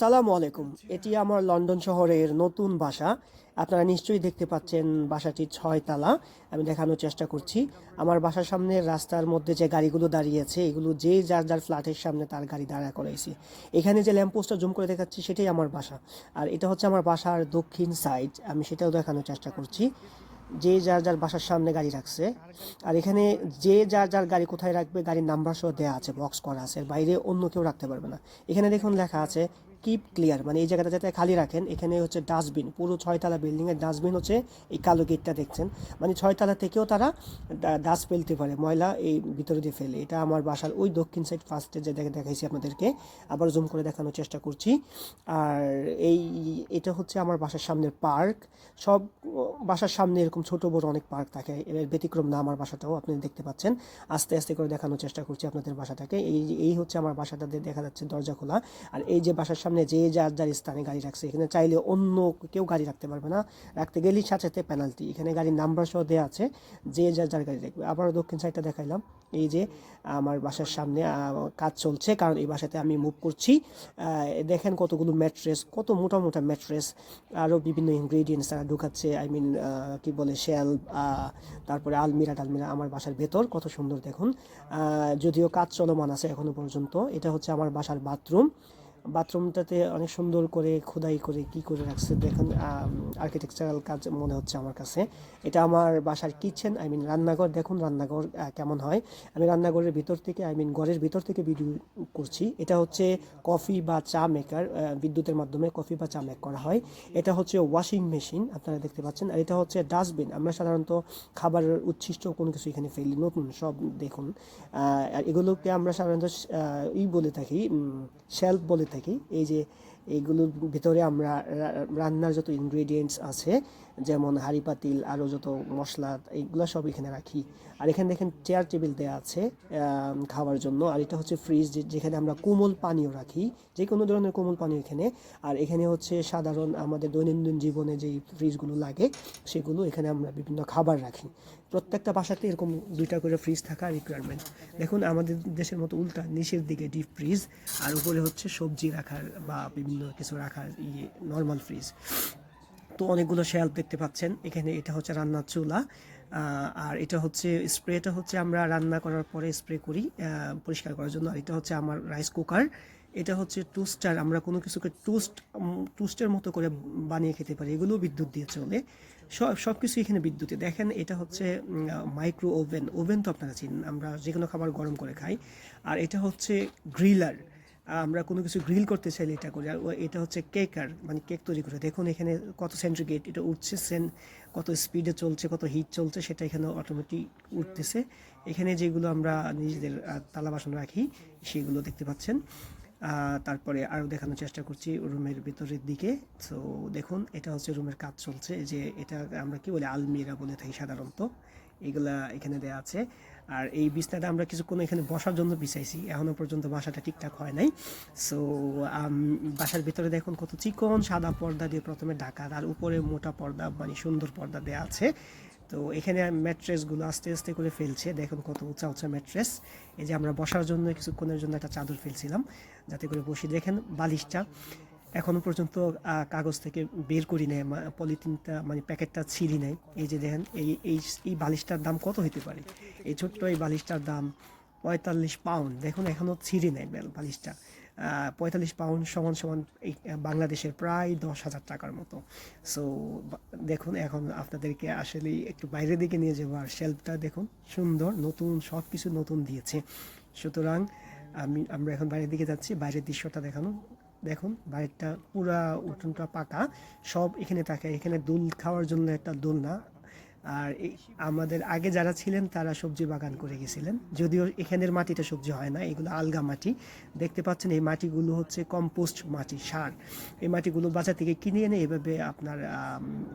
সালামু আলাইকুম। এটি আমার লন্ডন শহরের নতুন বাসা। আপনারা নিশ্চয়ই দেখতে পাচ্ছেন বাসাটি ছয় তালা। আমি দেখানোর চেষ্টা করছি। আমার বাসার সামনে রাস্তার মধ্যে যে গাড়িগুলো দাঁড়িয়েছে এগুলো যে যার যার ফ্ল্যাটের সামনে তার গাড়ি দাঁড়া করাইছি। এখানে যে ল্যাম্পপোস্টটা জুম করে দেখাচ্ছি, সেটাই আমার বাসা। আর এটা হচ্ছে আমার বাসার দক্ষিণ সাইড। আমি সেটাও দেখানোর চেষ্টা করছি। যে যার যার বাসার সামনে গাড়ি রাখছে। আর এখানে যে যার যার গাড়ি কোথায় রাখবে, গাড়ির নাম্বার সহ দেওয়া আছে, বক্স করা আছে। বাইরে অন্য কেউ রাখতে পারবে না। এখানে দেখুন লেখা আছে কিপ ক্লিয়ার মানে এই জায়গাটা যাতে খালি রাখেন, এখানে হচ্ছে ডাস্টবিন, পুরো ছয়তলা বিল্ডিংয়ের ডাস্টবিন হচ্ছে এই কালো গেটটা দেখছেন। মানে ছয়তলা থেকেও তারা ডাস্ট ফেলতে পারে, ময়লা এই ভিতরে দিয়ে ফেলে। এটা আমার বাসার ওই দক্ষিণ সাইড ফার্স্টে যে দেখে, দেখাইছি আপনাদেরকে। আবার জুম করে দেখানোর চেষ্টা করছি। আর এই, এটা হচ্ছে আমার বাসার সামনের পার্ক সব, বাসার সামনে এরকম ছোট বড় অনেক পার্ক থাকে, এর ব্যতিক্রম না আমার বাসাটাও, আপনি দেখতে পাচ্ছেন। আস্তে আস্তে করে দেখানোর চেষ্টা করছি আপনাদের বাসাটাকে। এই এই হচ্ছে আমার বাসাটাতে দেখা যাচ্ছে দরজা খোলা। আর এই যে বাসার সামনে যে যার যার স্থানে গাড়ি রাখছে, এখানে চাইলে অন্য কেউ গাড়ি রাখতে পারবে না। রাখতে গেলেই সাথে পেনাল্টি এখানে গাড়ির নাম্বার সহ দেওয়া আছে, যে যার যার গাড়ি রাখবে। আবার দক্ষিণ সাইডটা দেখাইলাম। এই যে আমার বাসার সামনে কাজ চলছে, কারণ এই বাসাতে আমি মুভ করছি। দেখেন কতগুলো ম্যাট্রেস কত মোটা মোটা ম্যাট্রেস আরও বিভিন্ন ইনগ্রেডিয়েন্টস তারা ঢুকাচ্ছে। আই মিন কি বলে শেল তারপরে আলমিরা টালমিরা আমার বাসার ভেতর, কত সুন্দর দেখুন। যদিও কাজ চলমান আছে এখনও পর্যন্ত। এটা হচ্ছে আমার বাসার বাথরুম বাথরুমটাতে অনেক সুন্দর করে খোদাই করে কি করে রাখছে দেখুন আর্কিটেকচারাল কাজ মনে হচ্ছে আমার কাছে। এটা আমার বাসার কিচেন আই মিন রান্নাঘর। দেখুন রান্নাঘর কেমন হয়। আমি রান্নাঘরের ভিতর থেকে আই মিন ঘরের ভিতর থেকে ভিডিও করছি। এটা হচ্ছে কফি বা চা মেকার বিদ্যুতের মাধ্যমে কফি বা চা মেক করা হয়। এটা হচ্ছে ওয়াশিং মেশিন আপনারা দেখতে পাচ্ছেন। আর এটা হচ্ছে ডাস্টবিন আমরা সাধারণত খাবারের উচ্ছিষ্ট কোনো কিছু এখানে ফেলি, নতুন সব দেখুন। আর এগুলোকে আমরা সাধারণত ই বলে থাকি শেল্ফ বলে থাকি। এই যে এইগুলোর ভিতরে আমরা রান্নার যত ইনগ্রেডিয়েন্টস আছে, যেমন হাঁড়ি, পাতিল আরও যত মশলা, এইগুলো সব এখানে রাখি। আর এখানে দেখেন চেয়ার টেবিল দেওয়া আছে খাওয়ার জন্য। আর এটা হচ্ছে ফ্রিজ যেখানে আমরা কোমল পানীয় রাখি। যে কোনো ধরনের কোমল পানীয় এখানে। আর এখানে হচ্ছে সাধারণ আমাদের দৈনন্দিন জীবনে যেই ফ্রিজগুলো লাগে, সেগুলো এখানে আমরা বিভিন্ন খাবার রাখি। প্রত্যেকটা বাসাতে এরকম দুইটা করে ফ্রিজ থাকা রিকোয়ারমেন্ট দেখুন, আমাদের দেশের মতো উল্টা নিচের দিকে ডিপ ফ্রিজ আর উপরে হচ্ছে সবজি রাখার বা বিভিন্ন কিছু রাখার ইয়ে নর্মাল ফ্রিজ তো অনেকগুলো শেলফ দেখতে পাচ্ছেন। এখানে এটা হচ্ছে রান্নার চুলা আর এটা হচ্ছে স্প্রেটা হচ্ছে আমরা রান্না করার পরে স্প্রে করি পরিষ্কার করার জন্য। আর এটা হচ্ছে আমার রাইস কুকার এটা হচ্ছে টোস্টার আমরা কোনো কিছুকে টোস্ট টোস্টের মতো করে বানিয়ে খেতে পারি। এগুলো বিদ্যুৎ দিয়ে চলে। সব সব কিছু এখানে বিদ্যুতে। দেখেন, এটা হচ্ছে মাইক্রো ওভেন ওভেন তো আপনারা চিন, আমরা যে কোনো খাবার গরম করে খাই। আর এটা হচ্ছে গ্রিলার আমরা কোনো কিছু গ্রিল করতে চাইলে এটা করি। আর এটা হচ্ছে কেকার মানে কেক তৈরি করে। দেখুন এখানে কত সেন্ট্রিগেট এটা উঠছে সেন কত স্পিডে চলছে, কত হিট চলছে, সেটা এখানে অটোমেটিক উঠতেছে। এখানে যেগুলো আমরা নিজেদের তালা বাসন রাখি, সেগুলো দেখতে পাচ্ছেন। তারপরে আরও দেখানোর চেষ্টা করছি রুমের ভিতরের দিকে। তো দেখুন, এটা হচ্ছে রুমের কাজ চলছে। যে এটা আমরা কি বলি, আলমিরা বলে থাকি সাধারণত। এগুলা এখানে দেওয়া আছে। আর এই বিছনাটা আমরা কিছুক্ষণ এখানে বসার জন্য বিছাইছি। এখনও পর্যন্ত বাসাটা ঠিকঠাক হয় নাই। সো বাসার ভিতরে দেখুন কত চিকন সাদা পর্দা দিয়ে প্রথমে ঢাকা আর উপরে মোটা পর্দা মানে সুন্দর পর্দা দেওয়া আছে। তো এখানে ম্যাট্রেসগুলো আস্তে আস্তে করে ফেলছে। দেখুন কত উঁচা উঁচা ম্যাট্রেস। এই যে আমরা বসার জন্য কিছুক্ষণের জন্য একটা চাদর ফেলছিলাম, যাতে করে বসে দেখেন বালিশটা। এখনও পর্যন্ত কাগজ থেকে বের করি নাই পলিথিনটা মানে প্যাকেটটা ছিঁড়ি নাই। এই যে দেখেন, এই এই এই বালিশটার দাম কত হতে পারে? এই ছোট্ট এই বালিশটার দাম পঁয়তাল্লিশ পাউন্ড। দেখুন এখনও ছিঁড়ি নাই বালিশটা। পঁয়তাল্লিশ পাউন্ড সমান সমান এই বাংলাদেশের প্রায় দশ হাজার টাকার মতো। সো দেখুন, এখন আপনাদেরকে আসলে একটু বাইরের দিকে নিয়ে যাব। আর শেলফটা দেখুন, সুন্দর, নতুন সব কিছু নতুন দিয়েছে। সুতরাং, আমি, আমরা এখন বাইরের দিকে যাচ্ছি। বাইরের দৃশ্যটা দেখানো দেখুন বাইরেটা পুরা উঠোনটা পাকা। সব এখানে থাকে, এখানে দোল খাওয়ার জন্য একটা দোলনা। আর আমাদের আগে যারা ছিলেন, তারা সবজি বাগান করে গেছিলেন। যদিও এখানের মাটিটা সবজি হয় না, এগুলো আলগা মাটি। দেখতে পাচ্ছেন, এই মাটিগুলো হচ্ছে কম্পোস্ট মাটি, সার। এই মাটিগুলো বাজার থেকে কিনে এনে এভাবে আপনার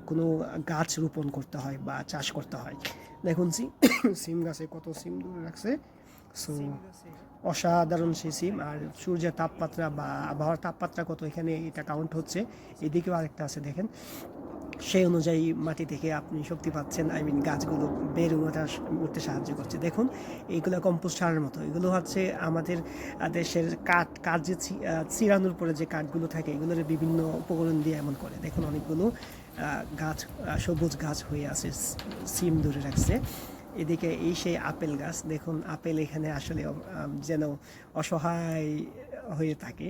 কোনো গাছ রোপণ করতে হয় বা চাষ করতে হয়। দেখুন সিম সিম গাছে কত সিম দূরে রাখছে। সো অসাধারণ সেই সিম আর সূর্যের তাপমাত্রা বা আবহাওয়ার তাপমাত্রা কত এখানে এটা কাউন্ট হচ্ছে। এদিকেও আরেকটা আছে দেখেন। সেই অনুযায়ী মাটি থেকে আপনি শক্তি পাচ্ছেন আই মিন গাছগুলো বের ওঠা উঠতে সাহায্য করছে। দেখুন এইগুলো কম্পোস্ট সারের মতো। এগুলো হচ্ছে আমাদের দেশের কাঠ কাঠ যে চিরানোর পরে যে কাঠগুলো থাকে এগুলোর বিভিন্ন উপকরণ দিয়ে এমন করে। দেখুন অনেকগুলো গাছ সবুজ গাছ হয়ে আছে সিম ধরে রাখছে। এদিকে এই সেই আপেল গাছ, দেখুন আপেল এখানে আসলে যেন অসহায় হয়ে থাকে।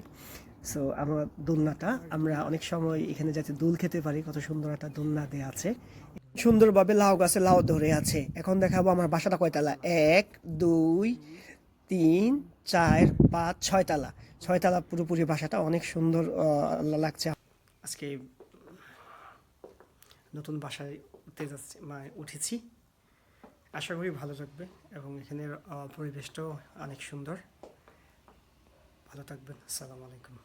সো আমার দোলনাটা, আমরা অনেক সময় এখানে যাতে দুল খেতে পারি, কত সুন্দর একটা দোলনা দেওয়া আছে। সুন্দরভাবে লাউ গাছে লাউ ধরে আছে। এখন দেখাবো আমার বাসাটা কয়তালা। এক, দুই, তিন, চার, পাঁচ, ছয়তলা। ছয়তলা পুরোপুরি বাসাটা অনেক সুন্দর লাগছে। আজকে নতুন বাসায় উঠতে যাচ্ছি মানে উঠেছি। আশা করি ভালো থাকবে এবং এখানের পরিবেশটাও অনেক সুন্দর। ভালো থাকবেন। আসসালামু আলাইকুম।